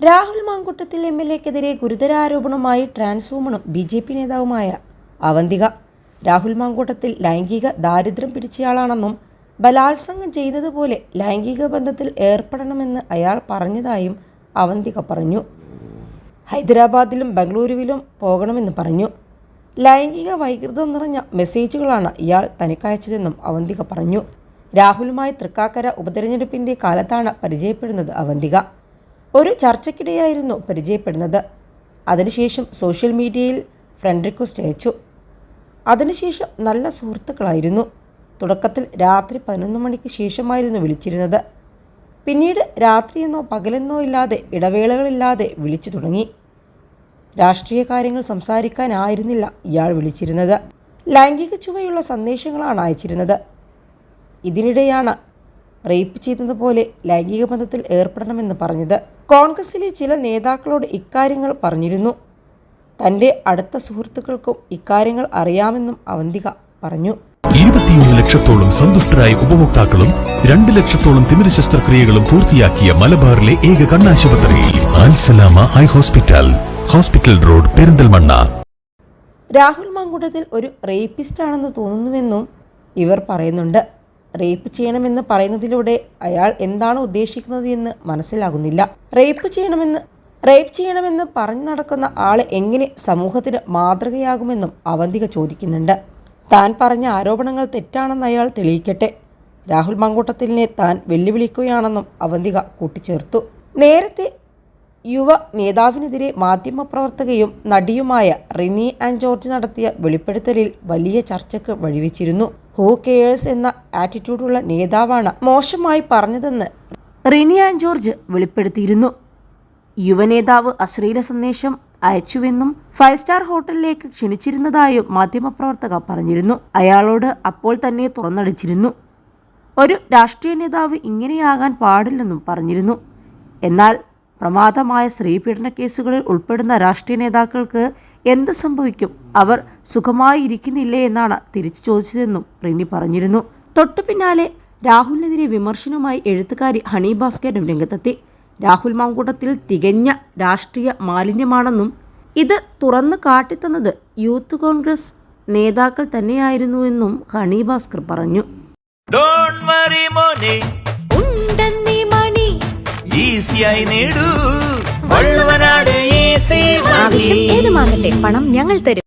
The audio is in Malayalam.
രാഹുൽ മാങ്കുട്ടത്തിൽ എം എൽ എക്കെതിരെ ഗുരുതര ആരോപണവുമായി ട്രാൻസ് വുമണും ബി ജെ പി നേതാവുമായ അവന്തിക. രാഹുൽ മാങ്കൂട്ടത്തിൽ ലൈംഗിക ദാരിദ്ര്യം പിടിച്ചയാളാണെന്നും ബലാത്സംഗം ചെയ്തതുപോലെ ലൈംഗിക ബന്ധത്തിൽ ഏർപ്പെടണമെന്ന് അയാൾ പറഞ്ഞതായും അവന്തിക പറഞ്ഞു. ഹൈദരാബാദിലും ബംഗളൂരുവിലും പോകണമെന്ന് പറഞ്ഞു. ലൈംഗിക വൈകൃതം നിറഞ്ഞ മെസ്സേജുകളാണ് ഇയാൾ തനിക്കയച്ചതെന്നും അവന്തിക പറഞ്ഞു. രാഹുലുമായി തൃക്കാക്കര ഉപതെരഞ്ഞെടുപ്പിന്റെ കാലത്താണ് പരിചയപ്പെടുന്നത് അവന്തിക. ഒരു ചർച്ചയ്ക്കിടെയായിരുന്നു പരിചയപ്പെടുന്നത്. അതിനുശേഷം സോഷ്യൽ മീഡിയയിൽ ഫ്രണ്ട് റിക്വസ്റ്റ് അയച്ചു. അതിനുശേഷം നല്ല സുഹൃത്തുക്കളായിരുന്നു. തുടക്കത്തിൽ രാത്രി പതിനൊന്ന് മണിക്ക് ശേഷമായിരുന്നു വിളിച്ചിരുന്നത്. പിന്നീട് രാത്രിയെന്നോ പകലെന്നോ ഇല്ലാതെ ഇടവേളകളില്ലാതെ വിളിച്ചു തുടങ്ങി. രാഷ്ട്രീയ കാര്യങ്ങൾ സംസാരിക്കാനായിരുന്നില്ല ഇയാൾ വിളിച്ചിരുന്നത്. ലൈംഗിക ചുവയുള്ള സന്ദേശങ്ങളാണ് അയച്ചിരുന്നത്. ഇതിനിടെയാണ് റേപ്പ് ചെയ്തതുപോലെ ലൈംഗിക ബന്ധത്തിൽ ഏർപ്പെടണമെന്ന് പറഞ്ഞത്. കോൺഗ്രസിലെ ചില നേതാക്കളോട് ഇക്കാര്യങ്ങൾ പറഞ്ഞിരുന്നു. തന്റെ അടുത്ത സുഹൃത്തുക്കൾക്കും ഇക്കാര്യങ്ങൾ അറിയാമെന്നും അവന്തിക പറഞ്ഞു. ഇരുപത്തിയൊന്ന് ലക്ഷത്തോളം സന്തുഷ്ടരായ ഉപഭോക്താക്കളും രണ്ട് ലക്ഷത്തോളം തിമിര ശസ്ത്രക്രിയകളും പൂർത്തിയാക്കിയ മലബാറിലെ ഏക കണ്ണാശുപത്രി Al Salama eye hospital hospital road Perinthalmanna. Rahul Mankoottathil ഒരു റേപ്പിസ്റ്റ് ആണെന്ന് തോന്നുന്നുവെന്നും ഇവർ പറയുന്നുണ്ട്. റേപ്പ് ചെയ്യണമെന്ന് പറയുന്നതിലൂടെ അയാൾ എന്താണ് ഉദ്ദേശിക്കുന്നത് എന്ന് മനസ്സിലാകുന്നില്ല. റേപ്പ് ചെയ്യണമെന്ന് റേപ്പ് ചെയ്യണമെന്ന് പറഞ്ഞു നടക്കുന്ന ആൾ എങ്ങനെ സമൂഹത്തിന് മാതൃകയാകുമെന്നും അവന്തിക ചോദിക്കുന്നുണ്ട്. താൻ പറഞ്ഞ ആരോപണങ്ങൾ തെറ്റാണെന്ന് അയാൾ തെളിയിക്കട്ടെ. രാഹുൽ മങ്കൂട്ടത്തിലിനെ താൻ വെല്ലുവിളിക്കുകയാണെന്നും അവന്തിക കൂട്ടിച്ചേർത്തു. നേരത്തെ യുവ നേതാവിനെതിരെ മാധ്യമപ്രവർത്തകയും നടിയുമായ റിനി ആൻഡ് ജോർജ് നടത്തിയ വെളിപ്പെടുത്തലിൽ വലിയ ചർച്ചയ്ക്ക് വഴിവെച്ചിരുന്നു. ഹൂ കെയേഴ്സ് എന്ന ആറ്റിറ്റ്യൂഡുള്ള നേതാവാണ് മോശമായി പറഞ്ഞതെന്ന് റിനി ആൻഡ് ജോർജ് വെളിപ്പെടുത്തിയിരുന്നു. യുവനേതാവ് അശ്ലീല സന്ദേശം അയച്ചുവെന്നും ഫൈവ് സ്റ്റാർ ഹോട്ടലിലേക്ക് ക്ഷണിച്ചിരുന്നതായും മാധ്യമപ്രവർത്തക പറഞ്ഞിരുന്നു. അയാളോട് അപ്പോൾ തന്നെ തുറന്നടിച്ചിരുന്നു. ഒരു രാഷ്ട്രീയ നേതാവ് ഇങ്ങനെയാകാൻ പാടില്ലെന്നും പറഞ്ഞിരുന്നു. എന്നാൽ പ്രമാദമായ സ്ത്രീപീഡന കേസുകളിൽ ഉൾപ്പെടുന്ന രാഷ്ട്രീയ നേതാക്കൾക്ക് എന്ത് സംഭവിക്കും? അവർ സുഖമായി ഇരിക്കുന്നില്ലേ എന്നാണ് തിരിച്ചു ചോദിച്ചതെന്നും റിനി പറഞ്ഞിരുന്നു. തൊട്ടു പിന്നാലെ രാഹുലിനെതിരെ വിമർശനവുമായി എഴുത്തുകാരി ഹണി ഭാസ്കരും രംഗത്തെത്തി. രാഹുൽ മാങ്കൂട്ടത്തിൽ തികഞ്ഞ രാഷ്ട്രീയ മാലിന്യമാണെന്നും ഇത് തുറന്നു കാട്ടിത്തന്നത് യൂത്ത് കോൺഗ്രസ് നേതാക്കൾ തന്നെയായിരുന്നുവെന്നും ഹണി ഭാസ്കർ പറഞ്ഞു. ഈസിയായി നേടൂ. വള്ളുവനാട് ആവശ്യം ഏതുമാകട്ടെ പണം ഞങ്ങൾ തരും.